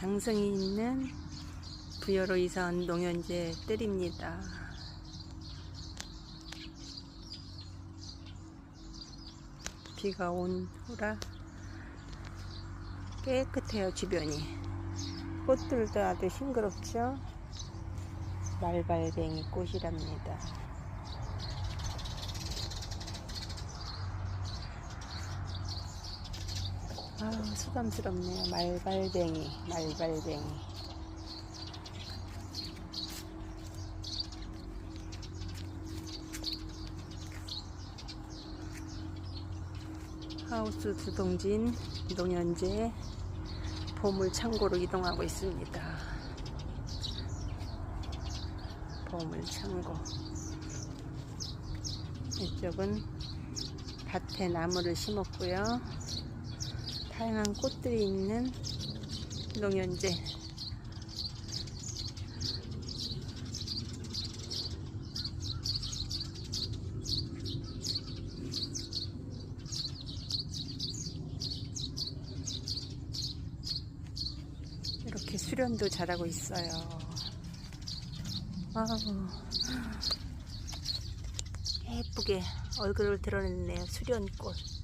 장성이 있는 부여로 이사한 농연제 뜰입니다. 비가 온 후라 깨끗해요 주변이. 꽃들도 아주 싱그럽죠? 말발뱅이 꽃이랍니다 아 수담스럽네요 말발뱅이 말발뱅이 하우스 두동진 농연제 보물 창고로 이동하고 있습니다. 보물 창고. 이쪽은 밭에 나무를 심었고요. 다양한 꽃들이 있는 농연제. 이렇게 수련도 잘하고 있어요. 아우, 예쁘게 얼굴을 드러냈네요. 수련꽃.